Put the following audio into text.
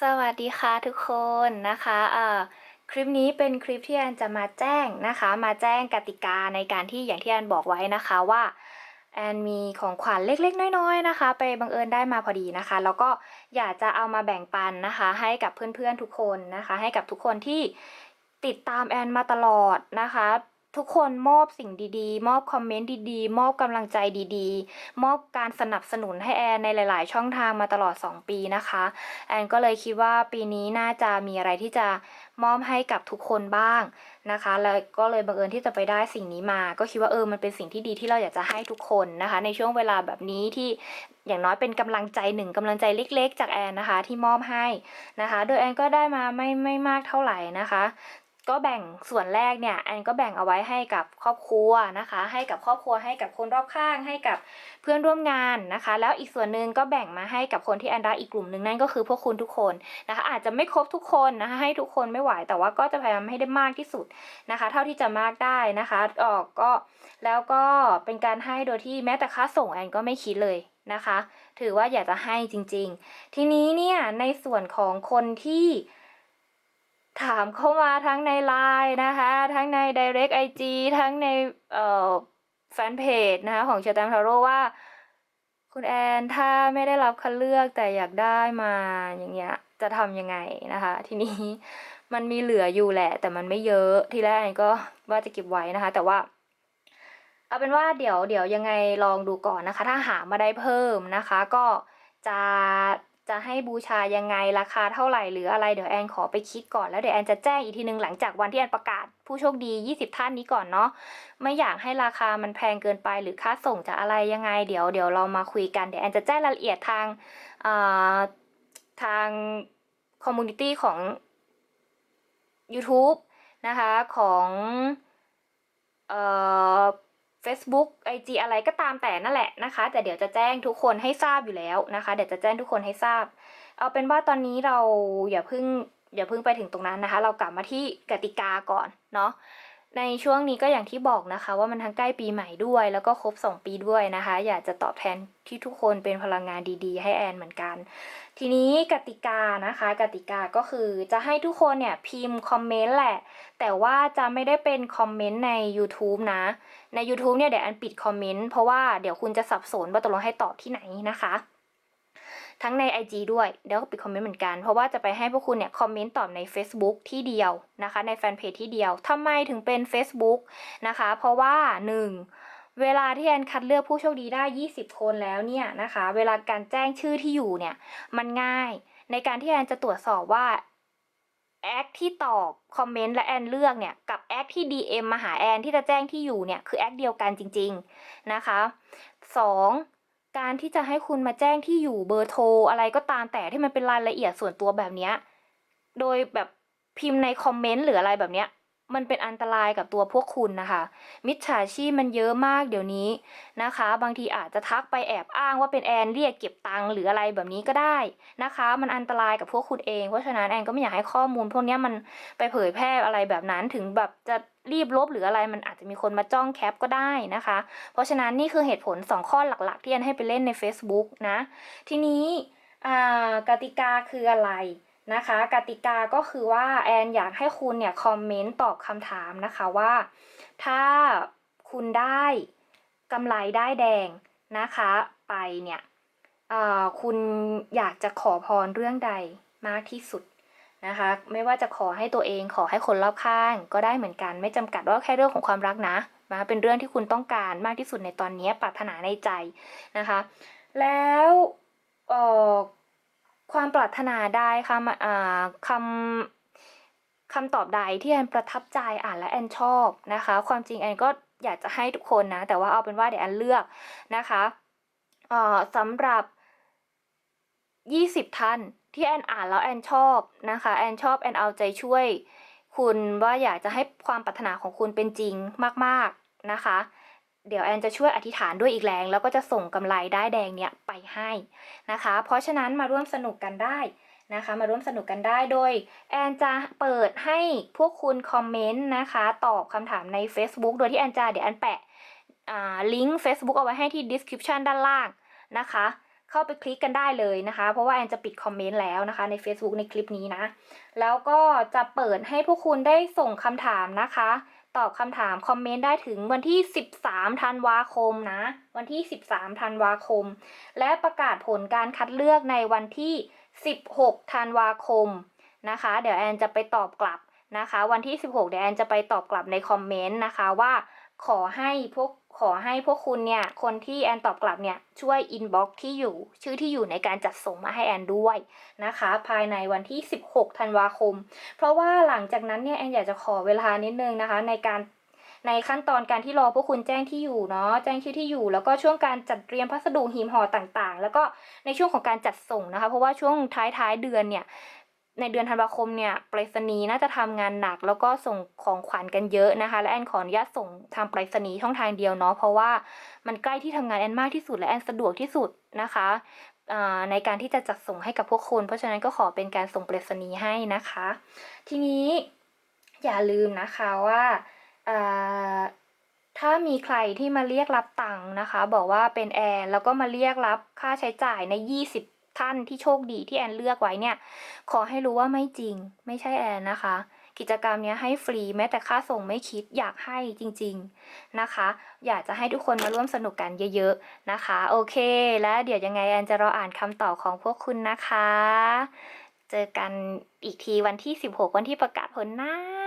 สวัสดีค่ะทุกคนนะคะเอ่อคลิปนี้เป็นคลิปที่แอนจะมาแจ้งนะคะ มาแจ้งกติกาในการที่อย่างที่แอนบอกไว้นะคะว่าแอนมีของขวัญเล็กๆ น้อยๆนะคะ ไปบังเอิญได้มาพอดีนะคะ แล้วก็อยากจะเอามาแบ่งปันนะคะ ให้กับเพื่อนๆทุกคนนะคะ ให้กับทุกคนที่ติดตามแอนมาตลอดนะคะ ทุกคนมอบสิ่งดีๆ มอบคอมเมนต์ดีๆ มอบกำลังใจดีๆ มอบการสนับสนุนให้แอนในหลาย ๆ ช่องทางมาตลอด 2 ปีนะคะ แอนก็เลยคิดว่าปีนี้น่าจะมีอะไรที่จะมอบให้กับทุกคนบ้างนะคะ แล้วก็เลยบังเอิญที่จะไปได้สิ่งนี้มา ก็คิดว่าเออมันเป็นสิ่งที่ดีที่เราอยากจะให้ทุกคนนะคะ ในช่วงเวลาแบบนี้ที่อย่างน้อยเป็นกำลังใจหนึ่งกำลังใจเล็ก ๆ จากแอนนะคะ ที่มอบให้นะคะ โดยแอนก็ได้มาไม่ไม่มากเท่าไหร่นะคะ ก็แบ่งส่วนแรกเนี่ยแอนก็แบ่งเอาไว้ให้กับครอบครัวนะคะ ให้กับครอบครัวให้กับคนรอบข้างให้กับเพื่อนร่วมงานนะคะ แล้วอีกส่วนหนึ่งก็แบ่งมาให้กับคนที่แอนรักอีกกลุ่มหนึ่งนั่นก็คือพวกคุณทุกคนนะคะ อาจจะไม่ครบทุกคนนะคะให้ทุกคนไม่ไหวแต่ว่าก็จะพยายามให้ได้มากที่สุดนะคะ เท่าที่จะมากได้นะคะออกก็แล้วก็เป็นการให้โดยที่แม้แต่ค่าส่งแอนก็ไม่คิดเลยนะคะ ถือว่าอยากจะให้จริง ๆ ทีนี้เนี่ยในส่วนของคนที่ ถามเข้ามาทั้งในไลน์นะคะ ทั้งใน Direct IG ทั้งในเอ่อแฟนเพจนะคะของเชอร์แตมทาโร่ว่า คุณแอนถ้าไม่ได้รับคัดเลือกแต่อยากได้มาอย่างเงี้ยจะทำยังไงนะคะ ทีนี้มันมีเหลืออยู่แหละ แต่มันไม่เยอะทีแรกก็ว่าจะเก็บไว้นะคะ แต่ว่าเอาเป็นว่าเดี๋ยวเดี๋ยวยังไงลองดูก่อนนะคะ ถ้าหามาได้เพิ่มนะคะ ก็จะ จะให้บูชายังไงราคาเท่าไหร่หรืออะไรเดี๋ยวแอนขอไปคิดก่อนแล้วเดี๋ยวแอนจะแจ้งอีกทีนึงหลังจากวันที่แอนประกาศ ผู้โชคดี 20 ท่านนี้ก่อนเนาะไม่อยากให้ราคามันแพงเกินไปหรือค่าส่งจะอะไรยังไง เดี๋ยวเดี๋ยวเรามาคุยกันเดี๋ยวแอนจะแจ้งรายละเอียดทางอ่าทางคอมมูนิตี้ของ YouTube นะคะของเอ่อ Facebook IG อะไรก็ตามแต่นั่นแหละนะคะ แต่เดี๋ยวจะแจ้งทุกคนให้ทราบอยู่แล้วนะคะ เดี๋ยวจะแจ้งทุกคนให้ทราบ เอาเป็นว่าตอนนี้เราอย่าเพิ่งอย่าเพิ่งไปถึงตรงนั้นนะคะ เรากลับมาที่กติกาก่อนเนาะ ในช่วงนี้ก็อย่างที่บอกนะคะ ว่ามันทั้งใกล้ปีใหม่ด้วย แล้วก็ครบ 2 ปีด้วยนะคะ อยากจะตอบแทนที่ทุกคนเป็นพลังงานดีๆ ให้แอนเหมือนกัน ทีนี้กติกานะคะ กติกาก็คือจะให้ทุกคนเนี่ยพิมพ์คอมเมนต์แหละ แต่ว่าจะไม่ได้เป็นคอมเมนต์ใน YouTube นะ ใน YouTube เนี่ยเดี๋ยวแอนปิดคอมเมนต์เพราะว่าเดี๋ยวคุณจะสับสนว่าตกลงให้ตอบที่ไหนนะคะ ทั้งใน IG ด้วยเดี๋ยวก็ปิดคอมเมนต์เหมือนกัน เพราะว่าจะไปให้พวกคุณเนี่ยคอมเมนต์ตอบใน Facebook ที่เดียวนะคะ ในแฟนเพจที่เดียวทำไมถึงเป็น Facebook นะคะ เพราะว่า 1. เวลาที่แอนคัดเลือกผู้โชคดีได้ 20 คนแล้วเนี่ยนะคะ เวลาการแจ้งชื่อที่อยู่เนี่ยมันง่ายในการที่แอนจะตรวจสอบว่าแอคที่ตอบคอมเมนต์และแอนเลือกเนี่ยกับแอคที่ DM มาหาแอนที่จะแจ้งที่อยู่เนี่ยคือแอคเดียวกันจริง ๆ นะคะ 2. การที่จะให้คุณมาแจ้งที่อยู่เบอร์โทรอะไรก็ตามแต่ที่มันเป็นรายละเอียดส่วนตัวแบบเนี้ยโดยแบบพิมพ์ในคอมเมนต์หรืออะไรแบบเนี้ย มันเป็นอันตรายกับตัวพวกคุณนะคะ มิจฉาชีพมันเยอะมากเดี๋ยวนี้นะคะ บางทีอาจจะทักไปแอบอ้างว่าเป็นแอนเรียกเก็บตังค์หรืออะไรแบบนี้ก็ได้นะคะ มันอันตรายกับพวกคุณเอง เพราะฉะนั้นแอนก็ไม่อยากให้ข้อมูลพวกนี้มันไปเผยแพร่อะไรแบบนั้นถึงแบบจะรีบลบหรืออะไรมันอาจจะมีคนมาจ้องแคปก็ได้นะคะ เพราะฉะนั้นนี่คือเหตุผล 2 ข้อหลักๆ ที่แอนให้ไปเล่นใน Facebook นะ ทีนี้กติกาคืออะไร นะคะ กติกาก็คือว่าแอนอยากให้คุณเนี่ยคอมเมนต์ตอบคำถามนะคะว่า ถ้าคุณได้กำไรได้แดงนะคะไปเนี่ยคุณอยากจะขอพรเรื่องใดมากที่สุดนะคะ ไม่ว่าจะขอให้ตัวเองขอให้คนรอบข้างก็ได้เหมือนกัน ไม่จำกัดว่าแค่เรื่องของความรักนะนะเป็นเรื่องที่คุณต้องการมากที่สุดในตอนนี้ปรารถนาในใจนะคะ แล้วออ ความปรารถนาใดคำอ่าคำคำตอบใดที่แอนประทับใจอ่านและแอนชอบนะคะ ความจริงแอนก็อยากจะให้ทุกคนนะ แต่ว่าเอาเป็นว่าเดี๋ยวแอนเลือกนะคะเอ่อสำหรับ 20 ท่านที่แอนอ่านแล้วแอนชอบนะคะแอนชอบแอนเอาใจช่วย คุณว่าอยากจะให้ความปรารถนาของคุณเป็นจริงมาก ๆนะคะ เดี๋ยวแอนจะช่วยอธิษฐานด้วยอีกแรง แล้วก็จะส่งกำไรได้แดงเนี่ยไปให้นะคะ เพราะฉะนั้นมาร่วมสนุกกันได้นะคะ มาร่วมสนุกกันได้โดยแอนจะเปิดให้พวกคุณคอมเมนต์นะคะ ตอบคำถามใน Facebook โดยที่แอนจะเดี๋ยวแอนแปะลิงก์ Facebook เอาไว้ให้ที่ description ด้านล่างนะคะ เข้าไปคลิกกันได้เลยนะคะ เพราะว่าแอนจะปิดคอมเมนต์แล้วนะคะใน Facebook ในคลิปนี้นะ แล้วก็จะเปิดให้พวกคุณได้ส่งคำถามนะคะ ตอบคำถามคอมเมนต์ได้ถึงวันที่ 13 ธันวาคมนะ วันที่ 13 ธันวาคม และประกาศผลการคัดเลือกในวันที่ 16 ธันวาคมนะคะ เดี๋ยวแอนจะไปตอบกลับนะคะ วันที่ 16 เดี๋ยวแอนจะไปตอบกลับในคอมเมนต์นะคะว่าขอให้พวก ขอให้พวกคุณเนี่ย คนที่แอนตอบกลับเนี่ย ช่วยอินบ็อกที่อยู่ชื่อที่อยู่ในการจัดส่งมาให้แอนด้วยนะคะ ภายในวันที่ 16 ธันวาคม เพราะว่าหลังจากนั้นเนี่ยแอนอยากจะขอเวลานิดนึงนะคะ ในการในขั้นตอนการที่รอพวกคุณแจ้งที่อยู่เนาะแจ้งชื่อที่อยู่ แล้วก็ช่วงการจัดเตรียมพัสดุหีบห่อต่างๆ แล้วก็ในช่วงของการจัดส่งนะคะ เพราะว่าช่วงท้ายๆเดือนเนี่ย ในเดือนธันวาคมเนี่ยไปรษณีย์น่าจะทำงานหนัก แล้วก็ส่งของขวัญกันเยอะนะคะ และแอนขออนุญาตส่งทางไปรษณีย์ช่องทางเดียวเนาะเพราะว่ามันใกล้ที่ทำงานแอนมากที่สุดและแอนสะดวกที่สุดนะคะในการที่จะจัดส่งให้กับพวกคุณ เพราะฉะนั้นก็ขอเป็นการส่งไปรษณีย์ให้นะคะ ทีนี้อย่าลืมนะคะว่าอ่าถ้ามีใครที่มาเรียกรับตังค์นะคะ บอกว่าเป็นแอนแล้วก็มาเรียกรับค่าใช้จ่ายใน 20 ท่านที่โชคดีที่แอนเลือกไว้เนี่ย ขอให้รู้ว่าไม่จริง ไม่ใช่แอนนะคะ กิจกรรมเนี้ยให้ฟรีแม้แต่ค่าส่งไม่คิดอยากให้จริง ๆนะคะ อยากจะให้ทุกคนมาร่วมสนุกกันเยอะ ๆนะคะ โอเค แล้วเดี๋ยวยังไงแอนจะรออ่านคำตอบของพวกคุณนะคะ เจอกันอีกทีวันที่ 16 วันที่ประกาศผลนะ